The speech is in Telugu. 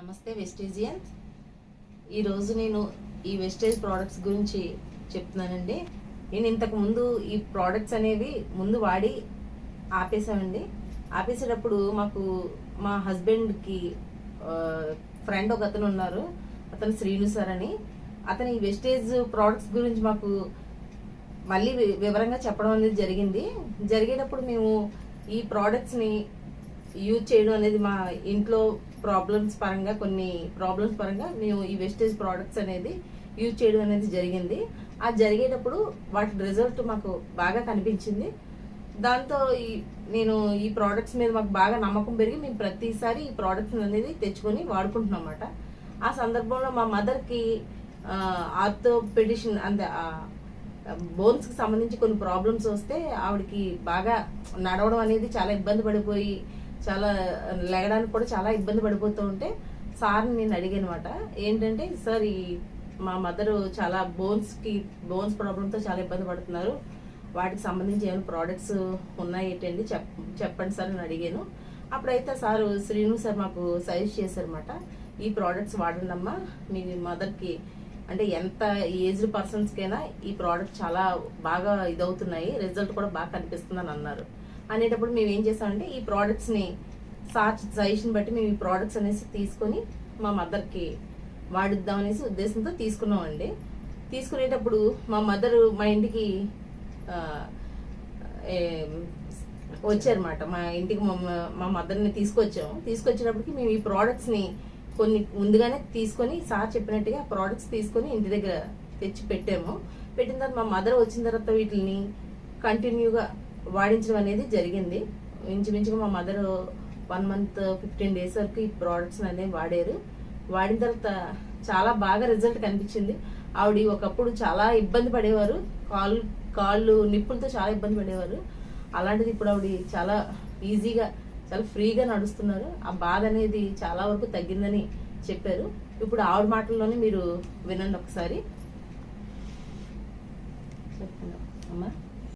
నమస్తే వెస్టేజియన్స్ ఈరోజు నేను ఈ వెస్టేజ్ ప్రోడక్ట్స్ గురించి చెప్తున్నానండి. నేను ఇంతకు ముందు ఈ ప్రోడక్ట్స్ అనేవి ముందు వాడి ఆపేసామండి ఆపేసేటప్పుడు మాకు మా హస్బెండ్కి ఫ్రెండ్ ఒక అతను ఉన్నారు. అతను శ్రీను సార్ అని. అతను ఈ వెస్టేజ్ ప్రోడక్ట్స్ గురించి మాకు మళ్ళీ వి- వివరంగా చెప్పడం అనేది జరిగింది. జరిగేటప్పుడు మేము ఈ ప్రోడక్ట్స్ని యూజ్ చేయడం అనేది మా ఇంట్లో ప్రాబ్లమ్స్ పరంగా కొన్ని ప్రాబ్లమ్స్ పరంగా మేము ఈ వెస్టేజ్ ప్రోడక్ట్స్ అనేది యూజ్ చేయడం అనేది జరిగింది. ఆ జరిగేటప్పుడు వాటి రిజల్ట్ మాకు బాగా కనిపించింది. దాంతో ఈ నేను ఈ ప్రోడక్ట్స్ మీద మాకు బాగా నమ్మకం పెరిగి మేము ప్రతిసారి ఈ ప్రోడక్ట్స్ అనేది తెచ్చుకొని వాడుకుంటున్నాం అన్నమాట. ఆ సందర్భంలో మా మదర్కి ఆర్థోపెడిషన్ అంతే బోన్స్కి సంబంధించి కొన్ని ప్రాబ్లమ్స్ వస్తే ఆవిడకి బాగా నడవడం అనేది చాలా ఇబ్బంది పడిపోయి చాలా లెగడానికి కూడా చాలా ఇబ్బంది పడిపోతూ ఉంటే సార్ని నేను అడిగానమాట. ఏంటంటే సార్ ఈ మా మదర్ చాలా బోన్స్కి బోన్స్ ప్రాబ్లంతో చాలా ఇబ్బంది పడుతున్నారు. వాటికి సంబంధించి ఏమైనా ప్రోడక్ట్స్ ఉన్నాయేటండి చెప్ చెప్పండి సార్ అని అడిగాను. అప్పుడైతే సారు శ్రీను సార్ మాకు సజెస్ట్ చేశారనమాట ఈ ప్రోడక్ట్స్ వాడండి అమ్మా మీ మదర్కి అంటే ఎంత ఏజ్డ్ పర్సన్స్కైనా ఈ ప్రోడక్ట్ చాలా బాగా ఇదవుతున్నాయి. రిజల్ట్ కూడా బాగా కనిపిస్తుందని అన్నారు. అనేటప్పుడు మేము ఏం చేసామంటే ఈ ప్రోడక్ట్స్ని సార్ సజెషన్ బట్టి మేము ఈ ప్రోడక్ట్స్ అనేసి తీసుకొని మా మదర్కి వాడిద్దాం అనేసి ఉద్దేశంతో తీసుకున్నామండి. తీసుకునేటప్పుడు మా మదర్ మా ఇంటికి వచ్చారన్నమాట. మా ఇంటికి మా మా మదర్ని తీసుకొచ్చాము. తీసుకొచ్చినప్పటికి మేము ఈ ప్రోడక్ట్స్ని కొన్ని ముందుగానే తీసుకొని సార్ చెప్పినట్టుగా ప్రోడక్ట్స్ తీసుకొని ఇంటి దగ్గర తెచ్చి పెట్టాము. పెట్టిన తర్వాత మా మదర్ వచ్చిన తర్వాత వీటిని కంటిన్యూగా వాడించడం అనేది జరిగింది. ఇంచుమించుగా మా mother one month fifteen days వరకు ఈ ప్రోడక్ట్స్ అనేవి వాడారు. వాడిన తర్వాత చాలా బాగా రిజల్ట్ కనిపించింది. ఆవిడ ఒకప్పుడు చాలా ఇబ్బంది పడేవారు. కాళ్ళు కాళ్ళు నిప్పులతో చాలా ఇబ్బంది పడేవారు. అలాంటిది ఇప్పుడు ఆవిడ చాలా ఈజీగా చాలా ఫ్రీగా నడుస్తున్నారు. ఆ బాధ అనేది చాలా వరకు తగ్గిందని చెప్పారు. ఇప్పుడు ఆవిడ మాటల్లోనే మీరు వినండి ఒకసారి. చెప్పండి అమ్మా.